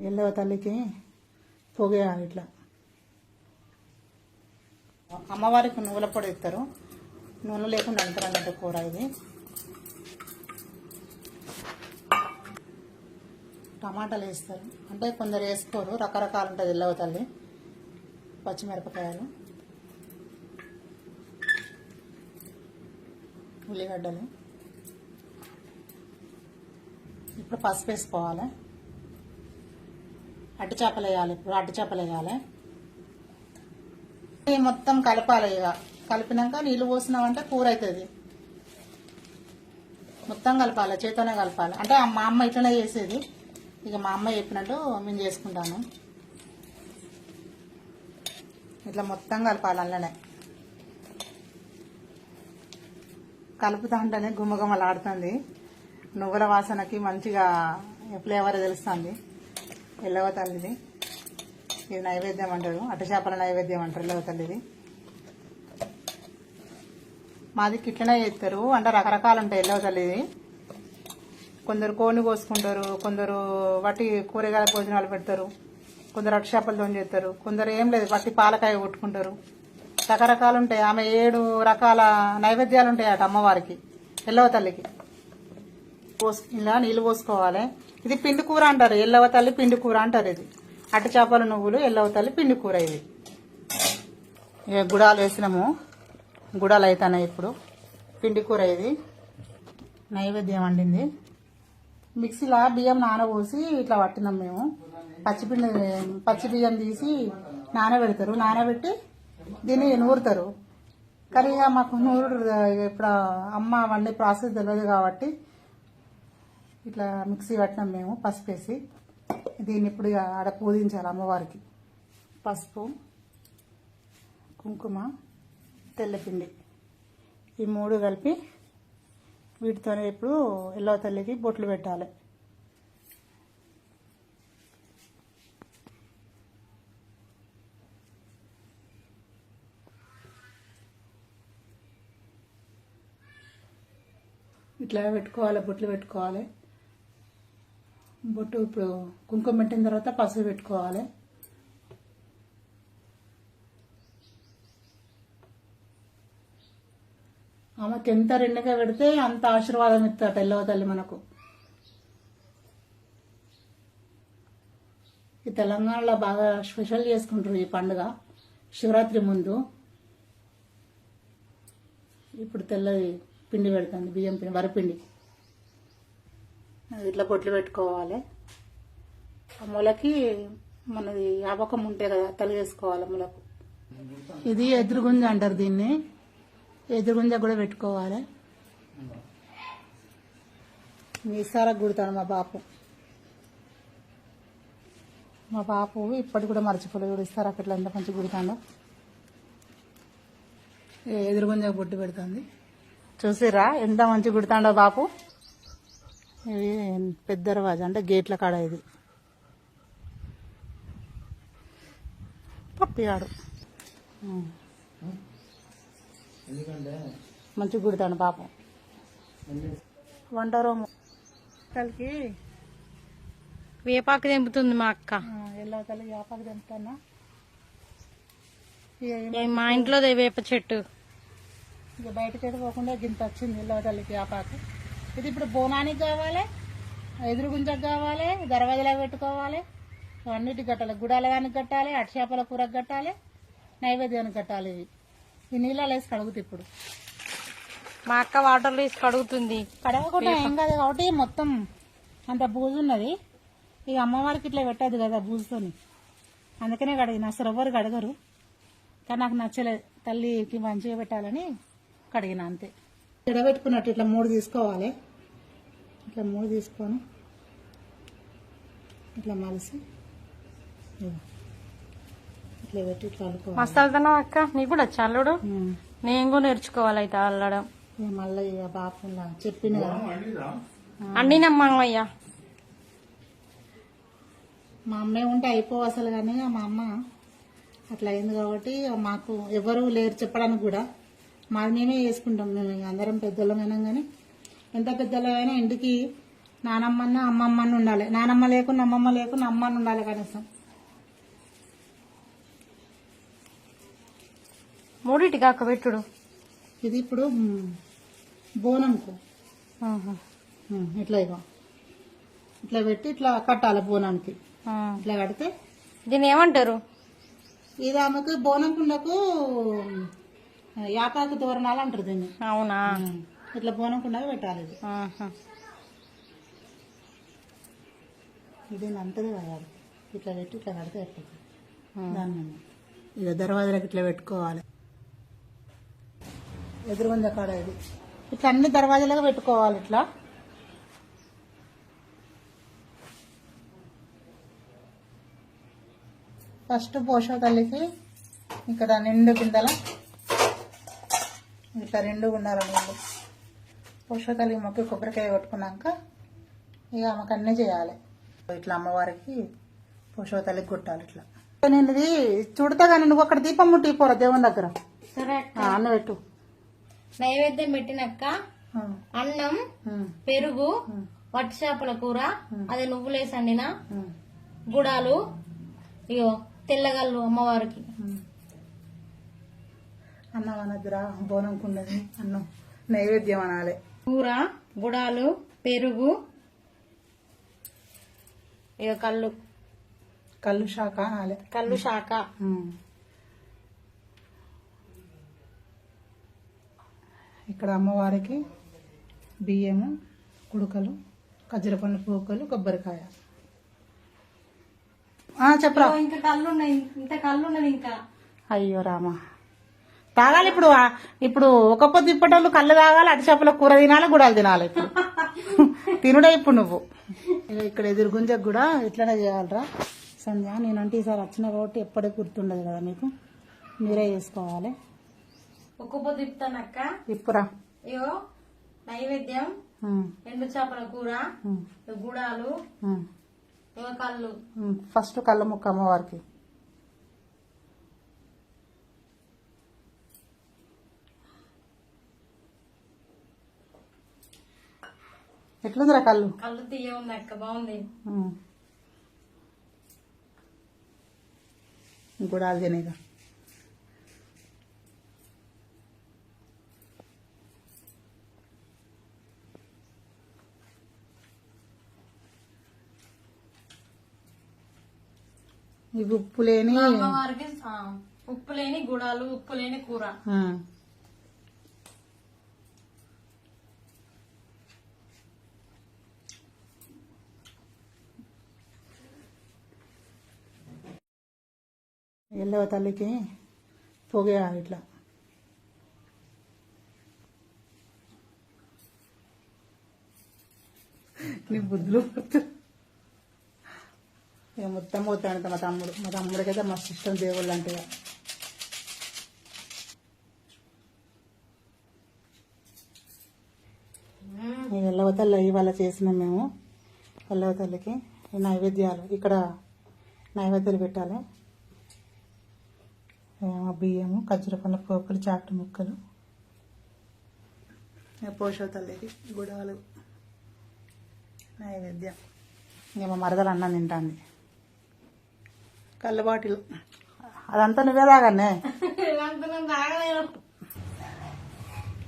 ఎల్లవ తల్లికి పొగేయాలి ఇట్లా. అమ్మవారికి నువ్వుల పొడి ఇస్తారు. నూనె లేకుండా అంటారు కూర ఇది. టమాటాలు వేస్తారు. అంటే కొందరు వేసుకోరు. రకరకాలు ఉంటుంది ఎల్లవ తల్లి పచ్చిమిరపకాయలు ఉల్లిగడ్డలు. ఇప్పుడు పసుపు వేసుకోవాలి. అట్టి చేపలు వేయాలి ఇప్పుడు అట్టి చేపలు వేయాలి మొత్తం కలపాలి ఇక. కలిపినాక నీళ్ళు పోసినామంటే కూర అవుతుంది మొత్తం కలపాలి చేతోనే కలపాలి. అంటే మా అమ్మ ఇట్లనే చేసేది. ఇక మా అమ్మ చెప్పినట్టు మేము చేసుకుంటాను ఇట్లా మొత్తం కలపాలి అల్లనే. కలుపుతా ఉంటేనే గుమ్మగుమ్మలాడుతుంది నువ్వుల వాసనకి మంచిగా ఫ్లేవర్ తెలుస్తుంది. ఎల్లవ తల్లిది. ఇది నైవేద్యం అంటారు. అటు చేపల నైవేద్యం అంటారు ఎల్లవ తల్లిది. మాది కిట్లనే చేస్తారు. అంటే రకరకాలు ఉంటాయి ఎల్లవ తల్లిది. కొందరు కోని కోసుకుంటారు. కొందరు వట్టి కూరగాయల భోజనాలు పెడతారు. కొందరు అటు చేపలతో చేస్తారు. కొందరు ఏం లేదు వట్టి పాలకాయ కొట్టుకుంటారు. రకరకాలు ఉంటాయి. ఆమె ఏడు రకాల నైవేద్యాలు ఉంటాయి అట అమ్మవారికి ఎల్లవ తల్లికి. పోసు ఇలా నీళ్ళు పోసుకోవాలి. ఇది పిండి కూర అంటారు. ఎల్లవ తల్లి పిండి కూర అంటారు ఇది. అట్టి చేపల నువ్వులు ఎల్లవ తల్లి పిండి కూర ఇది. ఇక గుడాలు వేసినాము. గుడాలు అవుతున్నాయి ఇప్పుడు. పిండి కూర ఇది. నైవేద్యం వండింది. మిక్సీలో బియ్యం నానబోసి ఇట్లా పట్టినాం మేము. పచ్చిపిండి పచ్చి బియ్యం తీసి నానబెడతారు. నానబెట్టి దీన్ని నూరుతారు. కానీ ఇక మాకు నూరు ఇప్పుడు అమ్మ వండే ప్రాసెస్ తెలియదు కాబట్టి ఇట్లా మిక్సీ పట్టినాం మేము పసుపు వేసి దీన్ని ఇప్పుడు ఇక ఆడ పూజించాలి అమ్మవారికి. పసుపు కుంకుమ తెల్లపిండి. ఈ మూడు కలిపి వీటితోనే ఇప్పుడు ఎల్లవ తల్లికి బొట్లు పెట్టాలి. ఇట్లా పెట్టుకోవాలి బొట్లు పెట్టుకోవాలి. బొట్టు ఇప్పుడు కుంకుమ పెట్టిన తర్వాత పసుపు పెట్టుకోవాలి. ఆమెకి ఎంత రెండుగా పెడితే అంత ఆశీర్వాదం ఇస్తాట ఎల్లవ తల్లి మనకు. ఈ తెలంగాణలో బాగా స్పెషల్ చేసుకుంటారు ఈ పండుగ. శివరాత్రి ముందు. ఇప్పుడు తెల్లది పిండి పెడుతుంది బియ్యం పిండి వరిపిండి. ఇట్లా బొట్లు పెట్టుకోవాలి. ఆ మూలకి మనది అవకం ఉంటే కదా తల వేసుకోవాలి మూలకు. ఇది ఎదురుగుంజ అంటారు దీన్ని. ఎదురుగుంజ కూడా పెట్టుకోవాలి. మీసారా గుడతాడు మా పాప మా పాపు ఇప్పటి కూడా మర్చిపోలేదు. కూడా ఇస్తారా అట్లా ఎంత మంచి గుడతాడో. ఎదురుగుంజ బొట్టు పెడుతుంది. చూసిరా ఎంత మంచి గుడతాడో బాపు? ఇది పెద్ద దర్వాజా అంటే గేట్ల కాడ ఇది. పప్పిగాడు ఉం. మంచిగా కుడతాను పాపం. వంట రూము. కలికి వేపాకు తెంపుతుంది మా అక్క. ఎల్లో తల్లి వ్యాపారం తెంపుతానా? మా ఇంట్లో వేప చెట్టు. ఇక బయటకి ఎటు పోకుండా గింత వచ్చింది ఎల్లో తల్లికి వ్యాపాకు ఇది ఇప్పుడు బోనానికి కావాలి ఎదురు గుంజకు కావాలి దర్వాజలో పెట్టుకోవాలి. అన్నిటికి కట్టాలి. గుడాలగానికి కట్టాలి అటు చేపల కూరకు కట్టాలి నైవేద్యానికి కట్టాలి ఇవి ఈ నీళ్ళలో వేసి కడుగుతాయి ఇప్పుడు. మా అక్క వాటర్లో వేసి కడుగుతుంది. కడగకుండా ఏం కాదు కాబట్టి మొత్తం అంత బూజు ఉన్నది. ఇక అమ్మవారికి ఇట్లా పెట్టదు కదా బూజుతోని. అందుకనే కడిగిన. అసలు ఎవ్వరు కడగరు. కానీ నాకు నచ్చలేదు తల్లికి మంచిగా పెట్టాలని కడిగిన అంతే. ఎడబెట్టుకున్నట్టు ఇట్లా మూడు తీసుకోవాలి. ఇట్లా మూడు తీసుకొని ఇట్లా మలిసి. ఇట్లా పెట్టి ఇట్లా అల్లుకోవాలి. మస్తు వెళ్తున్నావు అక్క? నీకు కూడా వచ్చా అల్లుడు. నేను కూడా నేర్చుకోవాలి అయితే అల్లడం. మళ్ళీ ఇక బాపులా చెప్పిన అండినమ్మా అయ్యా మా అమ్మే ఉంటే అయిపో అసలు కానీ మా అమ్మ అట్లా అయింది కాబట్టి మాకు ఎవరు లేరు చెప్పడానికి కూడా. మాది మేమే చేసుకుంటాం మేము ఇక అందరం పెద్దోళ్ళమైనా కానీ. ఎంత పెద్దోళ్ళమైనా ఇంటికి నానమ్మన్న అమ్మమ్మన్న ఉండాలి. నానమ్మ లేకుండా అమ్మమ్మ లేకుండా అమ్మన్న ఉండాలి కనీసం. మూడింటికి అక్క పెట్టుడు. ఇది ఇప్పుడు బోనంకు. ఇట్లా ఇగో ఇట్లా పెట్టి ఇట్లా కట్టాలి బోనానికి. ఇట్లా కడితే దీన్ని ఏమంటారు? ఇది ఆమెకు బోనం కుండకు యాపాకు తోరణాలు అంటారు దీన్ని. అవునా? ఇట్లా బోనం కుండకు పెట్టాలి ఇది. ఇది అంతది కాదు. ఇట్లా పెట్టి ఇట్లా కడితే. దాన్ని ఇక దర్వాజలకు ఇట్లా పెట్టుకోవాలి. ఎదురుగుంద కాడ ఇది. ఇట్లా అన్ని దర్వాజలకు పెట్టుకోవాలి ఇట్లా. ఫస్ట్ పోషక తల్లికి ఇక్కడ నిండు కిందల ఇట్లా రెండు ఉండాలి నీళ్ళు పోషక తల్లికి మొక్కి కొబ్బరికాయ కొట్టుకున్నాక ఇక ఆమెకు అన్నీ చేయాలి. ఇట్లా అమ్మవారికి పోషక తల్లికి కొట్టాలి ఇట్లా. నేను ఇది చుడతా కానీ నువ్వు అక్కడ దీపం ముట్టి పోరా దేవుని దగ్గర? అన్న పెట్టు. నైవేద్యం పెట్టినాక అన్నం పెరుగు వట్టి చేపల కూర అదే నువ్వులేసి ఉమ్, గుడాలు ఇగో తెల్లగల్లు అమ్మవారికి. అన్నం అనద్దురా బోనం కుండది అన్నం. నైవేద్యం అనాలి. కూర గుడాలు పెరుగు ఇక కళ్ళు. కళ్ళు శాఖ అనాలి. కళ్ళు శాఖ. ఇక్కడ అమ్మవారికి బియ్యము కుడుకలు ఖజ్జరపండు పూకలు కొబ్బరికాయ. చెప్పరా? ఇంకా కళ్ళు ఉన్నాయి ఇంత కళ్ళు ఉన్నది ఇంకా. అయ్యో రామా. తాగాలి ఇప్పుడు ఇప్పుడు ఒక పొద్దు ఇప్పటోళ్ళు కళ్ళు తాగాలి అటు చేపల కూర తినాలి గుడాలు తినాలి ఇప్పుడు. తినుడే ఇప్పుడు నువ్వు. ఇక ఇక్కడ ఎదురు గుంజకు కూడా ఇట్లనే చేయాలరా. సంధ్య నేనంటే ఈసారి వచ్చిన కాబట్టి ఎప్పటికీ గుర్తుండదు కదా మీకు. మీరే చేసుకోవాలి. ఒక్క పొద్దు ఇప్పుతానక్క ఇప్పురా ఇగో నైవేద్యం ఎండు చేపల కూర గుడాలు కళ్ళు. ఫస్ట్ కళ్ళ ముక్క అమ్మవారికి. ఎట్లుందిరా కళ్ళు? కళ్ళు తీయ ఉంది అక్క బాగుంది. ఉమ్. గుడాలు తినేగా ఇవి ఉప్పు లేని ఉప్పు లేని గుడాలు ఉప్పు లేని కూర. ఎల్లవ తల్లికి పొగేయాలి ఇట్లా. నీ బుద్ధులు ఇక మొత్తం పోతాడు మా తమ్ముడు. మా తమ్ముడికైతే మస్తు ఇష్టం దేవుళ్ళు అంటే ఇక. ఈ ఎల్లవ తల్లి ఇవాళ చేసినాం మేము. ఎల్లవ తల్లికి ఈ నైవేద్యాలు. ఇక్కడ నైవేద్యాలు పెట్టాలి. బియ్యము ఖర్జూర పండ్ల పోకులు చాటు ముక్కలు. ఇక పోషవ తల్లికి గుడాలు నైవేద్యం. ఇక మా మరదలు అన్నం తింటాంది. కళ్ళ బాటిల్. అదంతా నువ్వే తాగలేను.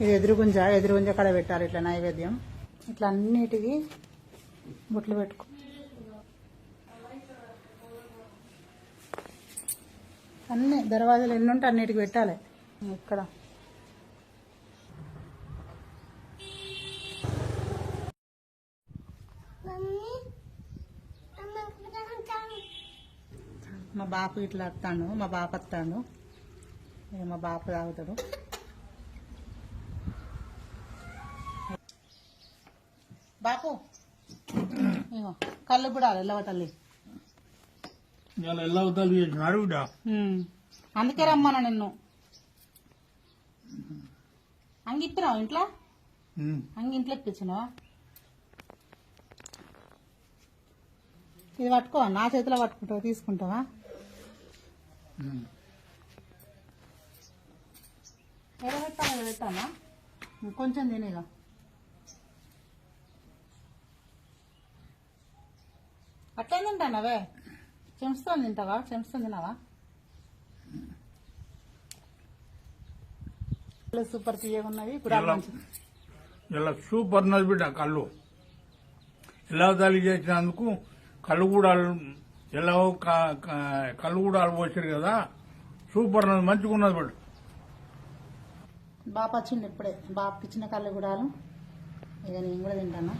ఇది ఎదురుగుంజ ఎదురుగుంజ కడ పెట్టాలి ఇట్లా నైవేద్యం. ఇట్లా అన్నిటికీ బొట్లు పెట్టుకో. అన్ని దర్వాజాలు ఎన్ని ఉంటే అన్నిటికి పెట్టాలి. ఇక్కడ. మా బాపు ఇట్లా వస్తాడు మా బాప వస్తాడు మా బాప తాగుతాడు. బాపు కళ్ళు కూడా వెళ్ళవ తల్లి? ఇలా ఎలా బిడ్డ. అందుకే రమ్మన్నా నిన్ను. అంగి ఇప్పినావు ఇంట్లో. అంగి ఇంట్లో ఇప్పించినావా? ఇది పట్టుకో నా చేతిలో పట్టుకుంటావా తీసుకుంటావా. ఎలా పెట్టానా కొంచెం తినేగా అట్లా తింటానవే చెంచుతో తింటావా? చెంచుతో తినావా సూపర్ తీయగా మంచిది. ఇలా సూపర్ ఉన్నది బిడ్డ కళ్ళు. ఎలా తల్లి చేసినందుకు కళ్ళు కూడా ఎలా కళ్ళు కూడా పోసారు కదా. సూపర్ ఉన్నది మంచిగా ఉన్నది బిడ్డ. బాప వచ్చింది ఇప్పుడే. బాపకి ఇచ్చిన కళ్ళు గుడాలు ఇక నేను కూడా తింటాను?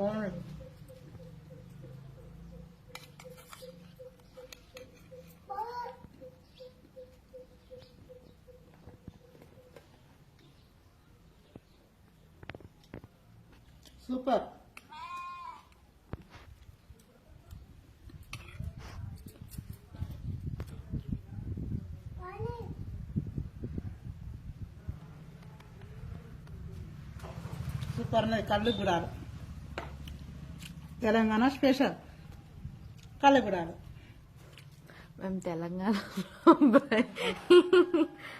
బాగున్నాయి సూపర్ సూపర్ ఉన్నది కళ్ళు గుడాలు తెలంగాణ స్పెషల్. కళ్ళు మేము తెలంగాణ